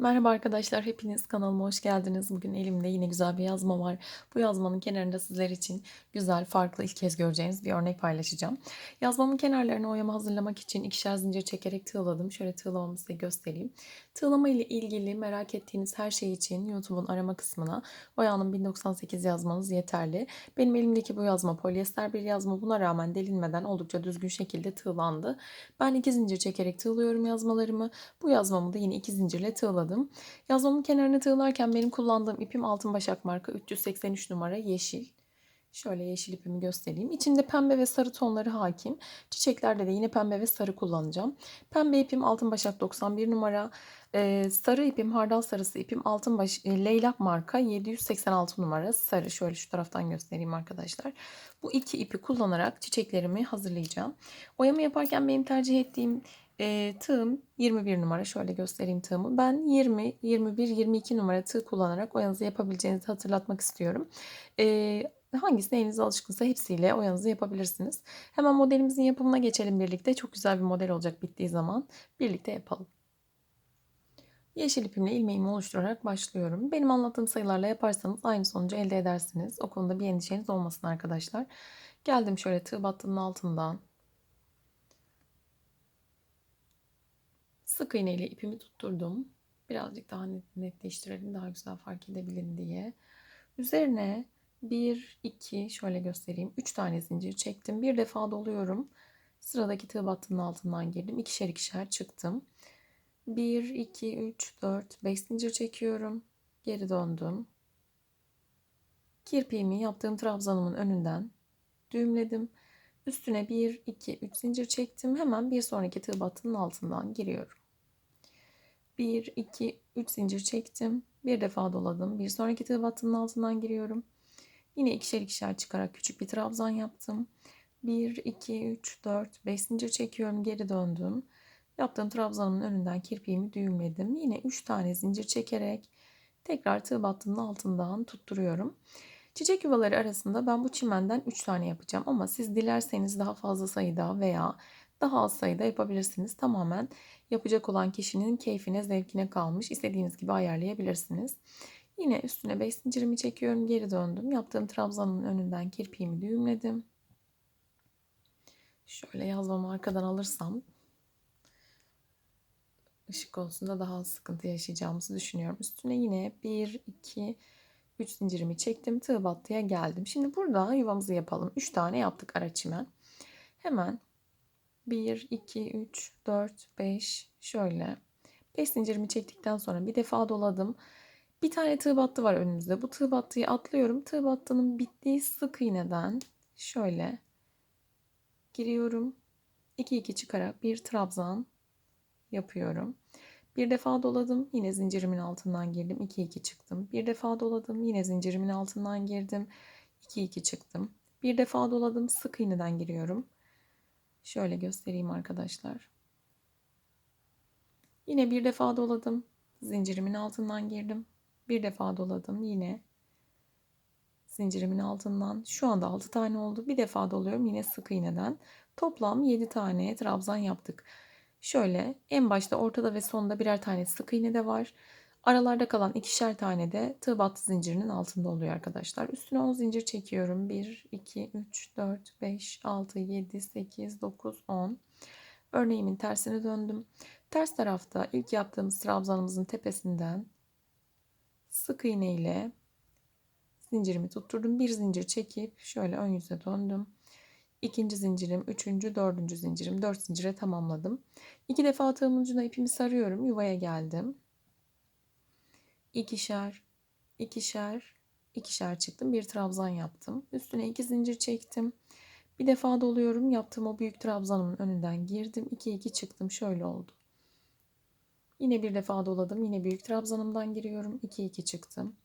Merhaba arkadaşlar, hepiniz kanalıma hoş geldiniz. Bugün elimde yine güzel bir yazma var. Bu yazmanın kenarında sizler için güzel, farklı, ilk kez göreceğiniz bir örnek paylaşacağım. Yazmamın kenarlarına oyama hazırlamak için ikişer zincir çekerek tığladım. Şöyle tığlamamı size göstereyim. Tığlama ile ilgili merak ettiğiniz her şey için YouTube'un arama kısmına Oya'nın 1098 yazmanız yeterli. Benim elimdeki bu yazma polyester bir yazma. Buna rağmen delinmeden oldukça düzgün şekilde tığlandı. Ben iki zincir çekerek tığlıyorum yazmalarımı. Bu yazmamı da yine iki zincirle tığladım tığladım. Yazmamın kenarını tığlarken benim kullandığım ipim Altın Başak marka 383 numara yeşil. Şöyle yeşil ipimi göstereyim. İçinde pembe ve sarı tonları hakim. Çiçeklerde de yine pembe ve sarı kullanacağım. Pembe ipim Altın Başak 91 numara. Ee, sarı ipim hardal sarısı ipim Altın Baş e, Leylak marka 786 numara sarı. Şöyle şu taraftan göstereyim arkadaşlar. Bu iki ipi kullanarak çiçeklerimi hazırlayacağım. Oyamı yaparken benim tercih ettiğim e, tığım 21 numara. Şöyle göstereyim tığımı. Ben 20, 21, 22 numara tığ kullanarak oyanızı yapabileceğinizi hatırlatmak istiyorum. E, hangisine eliniz alışkınsa hepsiyle oyanızı yapabilirsiniz. Hemen modelimizin yapımına geçelim birlikte. Çok güzel bir model olacak bittiği zaman. Birlikte yapalım. Yeşil ipimle ilmeğimi oluşturarak başlıyorum. Benim anlattığım sayılarla yaparsanız aynı sonucu elde edersiniz. O konuda bir endişeniz olmasın arkadaşlar. Geldim şöyle tığ battının altından Sık iğne ile ipimi tutturdum. Birazcık daha netleştirelim daha güzel fark edebilin diye. Üzerine 1, 2 şöyle göstereyim. 3 tane zincir çektim. Bir defa doluyorum. Sıradaki tığ battının altından girdim. İkişer ikişer çıktım. 1, 2, 3, 4, 5 zincir çekiyorum. Geri döndüm. Kirpiğimi yaptığım trabzanımın önünden düğümledim. Üstüne 1, 2, 3 zincir çektim. Hemen bir sonraki tığ battının altından giriyorum. 1, 2, 3 zincir çektim. Bir defa doladım. Bir sonraki tığ altından giriyorum. Yine ikişer ikişer çıkarak küçük bir trabzan yaptım. 1, 2, 3, 4, 5 zincir çekiyorum. Geri döndüm. Yaptığım trabzanımın önünden kirpiğimi düğümledim. Yine 3 tane zincir çekerek tekrar tığ battının altından tutturuyorum. Çiçek yuvaları arasında ben bu çimenden 3 tane yapacağım ama siz dilerseniz daha fazla sayıda veya daha az sayıda yapabilirsiniz. Tamamen yapacak olan kişinin keyfine, zevkine kalmış. İstediğiniz gibi ayarlayabilirsiniz. Yine üstüne 5 zincirimi çekiyorum. Geri döndüm. Yaptığım trabzanın önünden kirpiğimi düğümledim. Şöyle yazmamı arkadan alırsam ışık olsun da daha sıkıntı yaşayacağımızı düşünüyorum. Üstüne yine 1, 2, 3 zincirimi çektim. Tığ battıya geldim. Şimdi burada yuvamızı yapalım. 3 tane yaptık ara çimen. Hemen 1, 2, 3, 4, 5 şöyle. 5 zincirimi çektikten sonra bir defa doladım. Bir tane tığ battı var önümüzde. Bu tığ battıyı atlıyorum. Tığ battının bittiği sık iğneden şöyle giriyorum. 2 2 çıkarak bir trabzan yapıyorum. Bir defa doladım. Yine zincirimin altından girdim. 2 2 çıktım. Bir defa doladım. Yine zincirimin altından girdim. 2 2 çıktım. Bir defa doladım. Sık iğneden giriyorum. Şöyle göstereyim arkadaşlar. Yine bir defa doladım. Zincirimin altından girdim. Bir defa doladım. Yine zincirimin altından. Şu anda 6 tane oldu. Bir defa doluyorum yine sık iğneden. Toplam 7 tane trabzan yaptık. Şöyle en başta ortada ve sonda birer tane sık iğne de var. Aralarda kalan ikişer tane de tığ battı zincirinin altında oluyor arkadaşlar. Üstüne 10 zincir çekiyorum. 1, 2, 3, 4, 5, 6, 7, 8, 9, 10. Örneğimin tersine döndüm. Ters tarafta ilk yaptığımız trabzanımızın tepesinden sık iğne ile zincirimi tutturdum. Bir zincir çekip şöyle ön yüze döndüm. İkinci zincirim, üçüncü, dördüncü zincirim. Dört zincire tamamladım. İki defa tığımın ucuna ipimi sarıyorum. Yuvaya geldim ikişer, ikişer, ikişer çıktım. Bir trabzan yaptım. Üstüne iki zincir çektim. Bir defa doluyorum. Yaptığım o büyük trabzanımın önünden girdim. 2 2 çıktım. Şöyle oldu. Yine bir defa doladım. Yine büyük trabzanımdan giriyorum. 2 2 çıktım.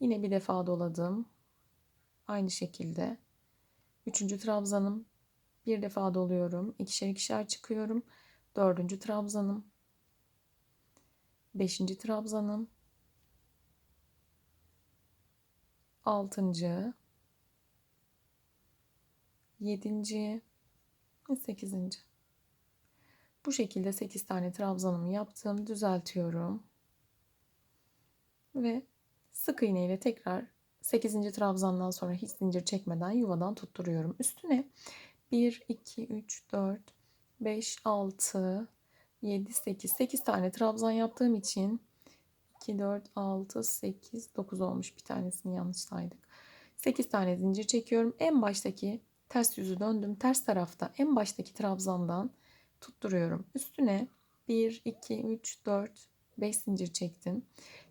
Yine bir defa doladım. Aynı şekilde. Üçüncü trabzanım. Bir defa doluyorum. İkişer ikişer çıkıyorum. Dördüncü trabzanım. Beşinci trabzanım. Altıncı, yedinci ve sekizinci. Bu şekilde sekiz tane trabzanımı yaptım. Düzeltiyorum. Ve sık iğne ile tekrar 8. trabzandan sonra hiç zincir çekmeden yuvadan tutturuyorum. Üstüne 1, 2, 3, 4, 5, 6, 7, 8. 8 tane trabzan yaptığım için 2, 4, 6, 8, 9 olmuş. Bir tanesini yanlış saydık. 8 tane zincir çekiyorum. En baştaki ters yüzü döndüm. Ters tarafta en baştaki trabzandan tutturuyorum. Üstüne 1, 2, 3, 4, 5 zincir çektim.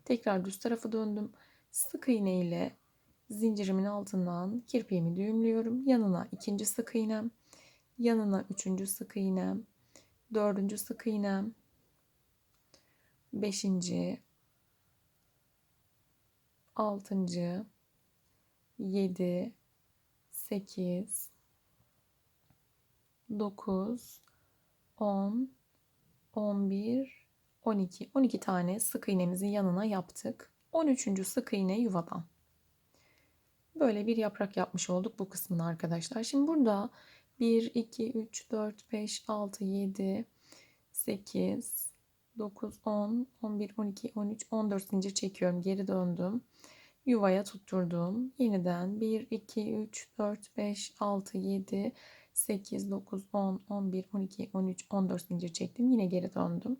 Tekrar düz tarafı döndüm. Sık iğne ile zincirimin altından kirpiğimi düğümlüyorum. Yanına ikinci sık iğnem, yanına üçüncü sık iğnem, dördüncü sık iğnem, beşinci, altıncı, yedi, sekiz, dokuz, on, on bir, on iki. On iki tane sık iğnemizin yanına yaptık. On üçüncü sık iğne yuvadan. Böyle bir yaprak yapmış olduk bu kısmını arkadaşlar. Şimdi burada 1, 2, 3, 4, 5, 6, 7, 8, 9, 10, 11, 12, 13, 14 zincir çekiyorum. Geri döndüm. Yuvaya tutturdum. Yeniden 1, 2, 3, 4, 5, 6, 7, 8, 9, 10, 11, 12, 13, 14 zincir çektim. Yine geri döndüm.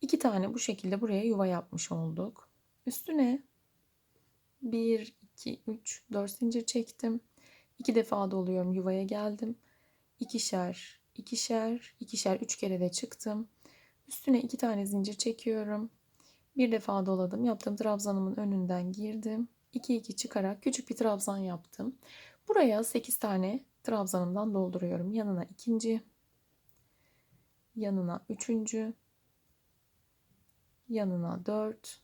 İki tane bu şekilde buraya yuva yapmış olduk. Üstüne 1, 2, 3, 4 zincir çektim. 2 defa doluyorum yuvaya geldim. İkişer, ikişer, ikişer 3 kere de çıktım. Üstüne 2 tane zincir çekiyorum. Bir defa doladım. Yaptığım trabzanımın önünden girdim. 2 2 çıkarak küçük bir trabzan yaptım. Buraya 8 tane trabzanımdan dolduruyorum. Yanına ikinci, yanına üçüncü, yanına dört,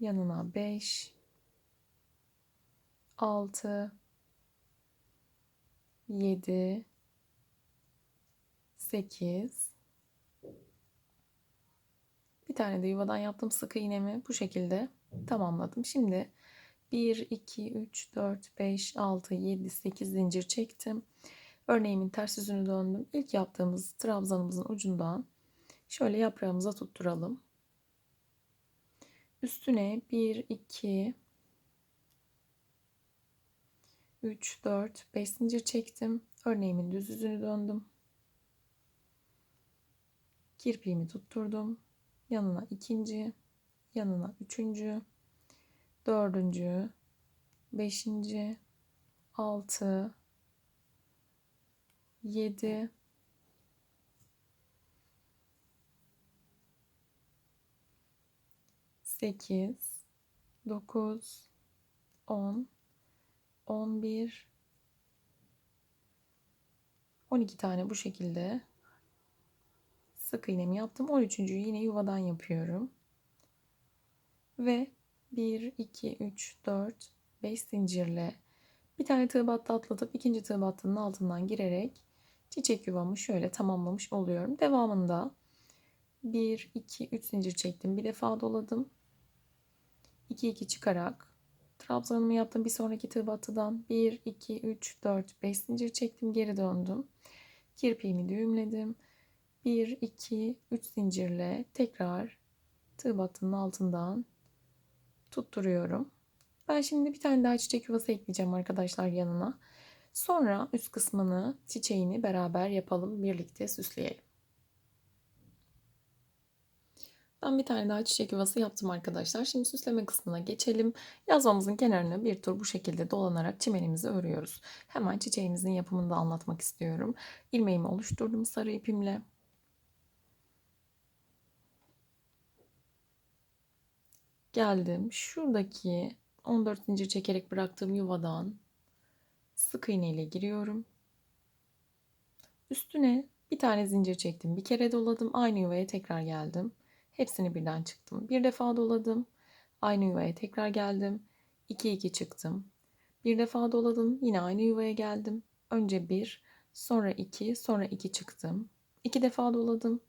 yanına 5 6 7 8 bir tane de yuvadan yaptığım sık iğnemi bu şekilde tamamladım. Şimdi 1 2 3 4 5 6 7 8 zincir çektim. Örneğimin ters yüzünü döndüm. İlk yaptığımız trabzanımızın ucundan şöyle yaprağımıza tutturalım. Üstüne 1, 2, 3, 4, 5 zincir çektim. Örneğimin düz yüzünü döndüm. Kirpiğimi tutturdum. Yanına ikinci, yanına üçüncü, dördüncü, beşinci, altı, yedi, 8, 9, 10, 11, 12 tane bu şekilde sık iğnemi yaptım. 13.'yü yine yuvadan yapıyorum. Ve 1, 2, 3, 4, 5 zincirle bir tane tığ battı atlatıp ikinci tığ battının altından girerek çiçek yuvamı şöyle tamamlamış oluyorum. Devamında 1, 2, 3 zincir çektim. Bir defa doladım. 2 2 çıkarak trabzanımı yaptım. Bir sonraki tığ battıdan 1 2 3 4 5 zincir çektim. Geri döndüm. Kirpiğimi düğümledim. 1 2 3 zincirle tekrar tığ battının altından tutturuyorum. Ben şimdi bir tane daha çiçek yuvası ekleyeceğim arkadaşlar yanına. Sonra üst kısmını, çiçeğini beraber yapalım, birlikte süsleyelim. Ben bir tane daha çiçek yuvası yaptım arkadaşlar. Şimdi süsleme kısmına geçelim. Yazmamızın kenarını bir tur bu şekilde dolanarak çimenimizi örüyoruz. Hemen çiçeğimizin yapımını da anlatmak istiyorum. İlmeğimi oluşturdum sarı ipimle. Geldim. Şuradaki 14 zincir çekerek bıraktığım yuvadan sık iğne ile giriyorum. Üstüne bir tane zincir çektim. Bir kere doladım. Aynı yuvaya tekrar geldim. Hepsini birden çıktım. Bir defa doladım. Aynı yuvaya tekrar geldim. 2 2 çıktım. Bir defa doladım. Yine aynı yuvaya geldim. Önce 1, sonra 2, sonra 2 çıktım. 2 defa doladım.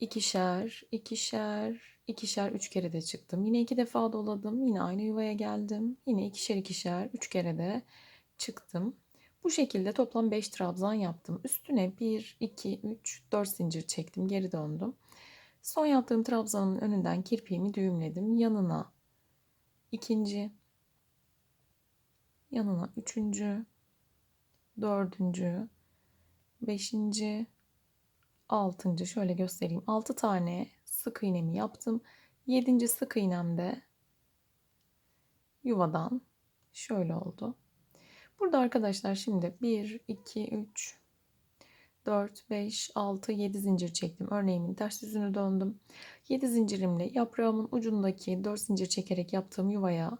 İkişer, ikişer, ikişer, üç kere de çıktım. Yine iki defa doladım. Yine aynı yuvaya geldim. Yine ikişer, ikişer, üç kere de çıktım. Bu şekilde toplam 5 trabzan yaptım. Üstüne 1, 2, 3, 4 zincir çektim. Geri döndüm. Son yaptığım trabzanın önünden kirpiğimi düğümledim. Yanına ikinci, yanına üçüncü, dördüncü, beşinci, altıncı şöyle göstereyim. Altı tane sık iğnemi yaptım. Yedinci sık iğnemde yuvadan şöyle oldu. Burada arkadaşlar şimdi 1, 2, 3, 4, 5, 6, 7 zincir çektim. Örneğimin ters yüzünü döndüm. 7 zincirimle yaprağımın ucundaki 4 zincir çekerek yaptığım yuvaya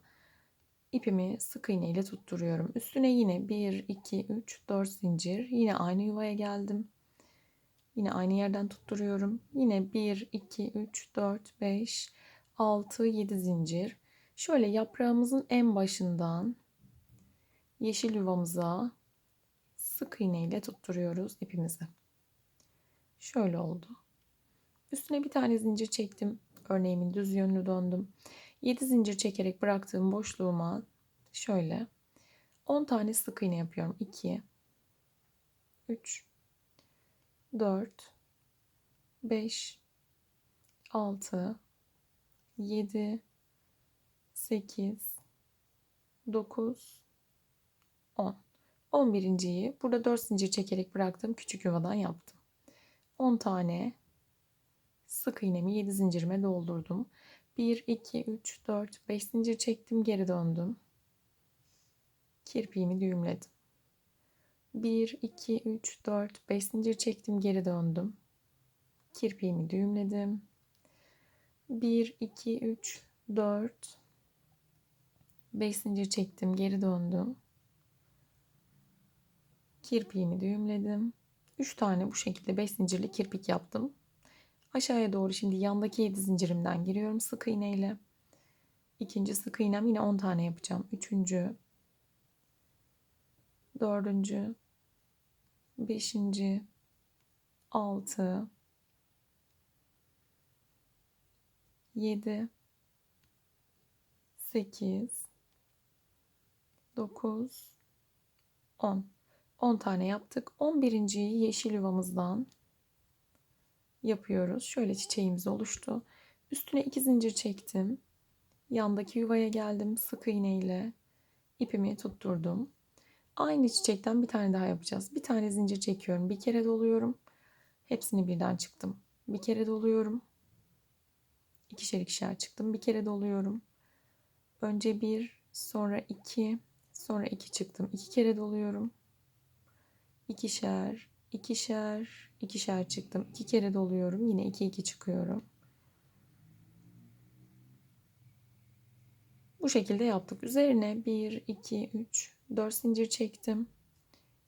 ipimi sık iğne ile tutturuyorum. Üstüne yine 1, 2, 3, 4 zincir. Yine aynı yuvaya geldim. Yine aynı yerden tutturuyorum. Yine 1, 2, 3, 4, 5, 6, 7 zincir. Şöyle yaprağımızın en başından yeşil yuvamıza sık iğne ile tutturuyoruz ipimizi. Şöyle oldu. Üstüne bir tane zincir çektim. Örneğimin düz yönünü döndüm. 7 zincir çekerek bıraktığım boşluğuma şöyle 10 tane sık iğne yapıyorum. 2 3 4 5 6 7 8 9 10 11.yi burada 4 zincir çekerek bıraktığım küçük yuvadan yaptım. 10 tane sık iğnemi 7 zincirime doldurdum. 1 2 3 4 5 zincir çektim, geri döndüm. Kirpiğimi düğümledim. 1 2 3 4 5 zincir çektim, geri döndüm. Kirpiğimi düğümledim. 1 2 3 4 5 zincir çektim, geri döndüm kirpiğimi düğümledim. 3 tane bu şekilde 5 zincirli kirpik yaptım. Aşağıya doğru şimdi yandaki 7 zincirimden giriyorum sık iğne ile. İkinci sık iğnem yine 10 tane yapacağım. Üçüncü, dördüncü, beşinci, altı, yedi, sekiz, dokuz, on. 10 tane yaptık. 11.yi yeşil yuvamızdan yapıyoruz. Şöyle çiçeğimiz oluştu. Üstüne 2 zincir çektim. Yandaki yuvaya geldim. Sık iğne ile ipimi tutturdum. Aynı çiçekten bir tane daha yapacağız. Bir tane zincir çekiyorum. Bir kere doluyorum. Hepsini birden çıktım. Bir kere doluyorum. İkişer ikişer çıktım. Bir kere doluyorum. Önce bir, sonra iki, sonra iki çıktım. İki kere doluyorum ikişer, ikişer, ikişer çıktım. İki kere doluyorum. Yine iki iki çıkıyorum. Bu şekilde yaptık. Üzerine 1, 2, 3, 4 zincir çektim.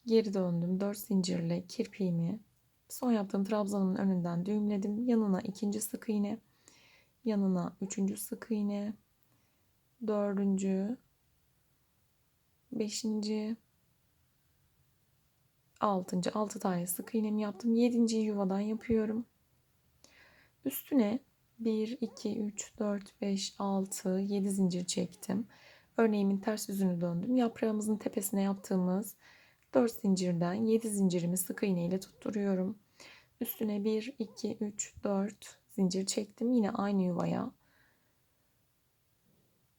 Geri döndüm. 4 zincirle kirpiğimi son yaptığım trabzanın önünden düğümledim. Yanına ikinci sık iğne, yanına üçüncü sık iğne, dördüncü, beşinci, 6. 6 tane sık iğnemi yaptım. 7. yuvadan yapıyorum. Üstüne 1, 2, 3, 4, 5, 6, 7 zincir çektim. Örneğimin ters yüzünü döndüm. Yaprağımızın tepesine yaptığımız 4 zincirden 7 zincirimi sık iğne ile tutturuyorum. Üstüne 1, 2, 3, 4 zincir çektim. Yine aynı yuvaya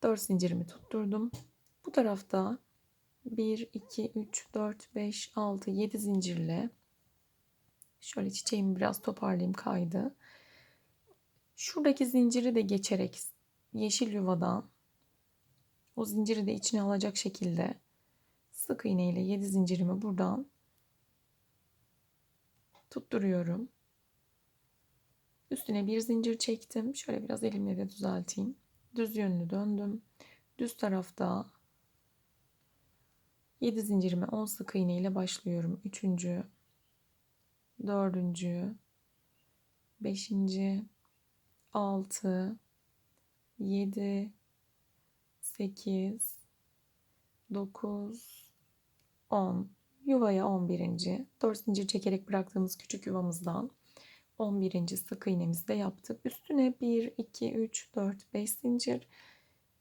4 zincirimi tutturdum. Bu tarafta 1, 2, 3, 4, 5, 6, 7 zincirle şöyle çiçeğimi biraz toparlayayım kaydı. Şuradaki zinciri de geçerek yeşil yuvadan o zinciri de içine alacak şekilde sık iğne ile 7 zincirimi buradan tutturuyorum. Üstüne bir zincir çektim. Şöyle biraz elimle de düzelteyim. Düz yönlü döndüm. Düz tarafta 7 zincirime 10 sık iğne ile başlıyorum. 3. 4. 5. 6 7 8 9 10 yuvaya 11. 4 zincir çekerek bıraktığımız küçük yuvamızdan 11. sık iğnemizi de yaptık. Üstüne 1 2 3 4 5 zincir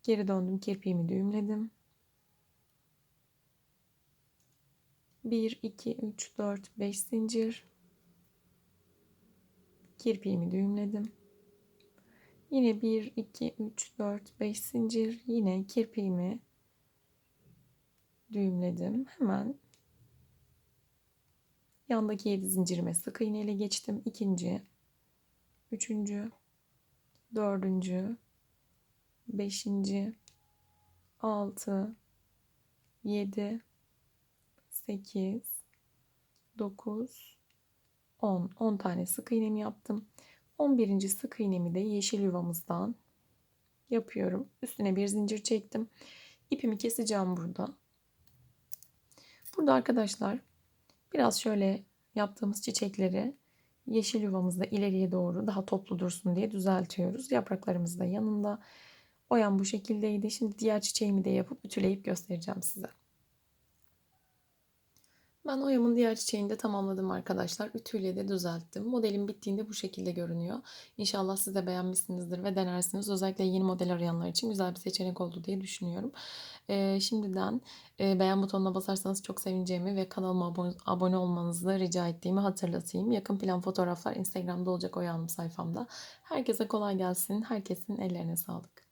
geri döndüm kirpiğimi düğümledim. 1, 2, 3, 4, 5 zincir. Kirpiğimi düğümledim. Yine 1, 2, 3, 4, 5 zincir. Yine kirpiğimi düğümledim. Hemen yandaki 7 zincirime sık iğne ile geçtim. İkinci, üçüncü, dördüncü, beşinci, altı, yedi, sekiz, dokuz, on. On tane sık iğnemi yaptım. 11. sık iğnemi de yeşil yuvamızdan yapıyorum. Üstüne bir zincir çektim. İpimi keseceğim burada. Burada arkadaşlar biraz şöyle yaptığımız çiçekleri yeşil yuvamızda ileriye doğru daha toplu dursun diye düzeltiyoruz. Yapraklarımız da yanında. Oyam bu şekildeydi. Şimdi diğer çiçeğimi de yapıp ütüleyip göstereceğim size. Ben oyamın diğer çiçeğini de tamamladım arkadaşlar. Ütüyle de düzelttim. Modelim bittiğinde bu şekilde görünüyor. İnşallah siz de beğenmişsinizdir ve denersiniz. Özellikle yeni model arayanlar için güzel bir seçenek oldu diye düşünüyorum. Ee, şimdiden e, beğen butonuna basarsanız çok sevineceğimi ve kanalıma abone, abone olmanızı rica ettiğimi hatırlatayım. Yakın plan fotoğraflar Instagram'da olacak Oya Hanım sayfamda. Herkese kolay gelsin. Herkesin ellerine sağlık.